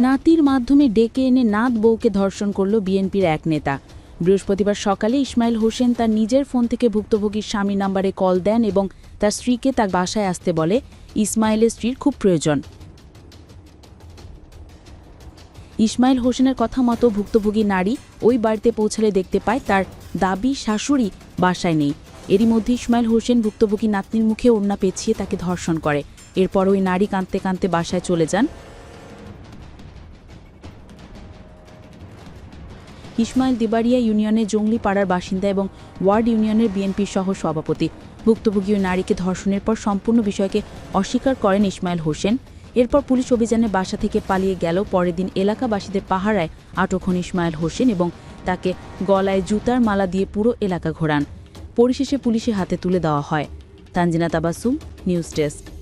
নাতির মাধ্যমে ডেকে এনে নাত বউকে ধর্ষণ করল বিএনপির এক নেতা। বৃহস্পতিবার সকালে ইসমাইল হোসেন তার নিজের ফোন থেকে ভুক্তভোগীর স্বামী নাম্বারে কল দেন এবং তার স্ত্রীকে তার বাসায় আসতে বলে ইসমাইলের স্ত্রীর খুব প্রয়োজন। ইসমাইল হোসেনের কথা মতো ভুক্তভোগী নারী ওই বাড়িতে পৌঁছালে দেখতে পায় তার দাবি শাশুড়ি বাসায় নেই। এরই মধ্যে ইসমাইল হোসেন ভুক্তভোগী নাতনির মুখে ওড়না পেঁচিয়ে তাকে ধর্ষণ করে। এরপর ওই নারী কাঁদতে কাঁদতে বাসায় চলে যান। ইসমাইল দিবাড়িয়া ইউনিয়নের জঙ্গলি পাড়ার বাসিন্দা এবং ওয়ার্ড ইউনিয়নের বিএনপি সহ সভাপতি ভুক্তভোগী নারীকে ধর্ষণের পর সম্পূর্ণ বিষয়কে অস্বীকার করেন ইসমাইল হোসেন। এরপর পুলিশ অভিযানে বাসা থেকে পালিয়ে গেল। পরের দিন এলাকাবাসীদের পাহারায় আটক হন ইসমাইল হোসেন এবং তাকে গলায় জুতার মালা দিয়ে পুরো এলাকা ঘোরান। পরিশেষে পুলিশের হাতে তুলে দেওয়া হয়। Tanjina Tabassum, news desk.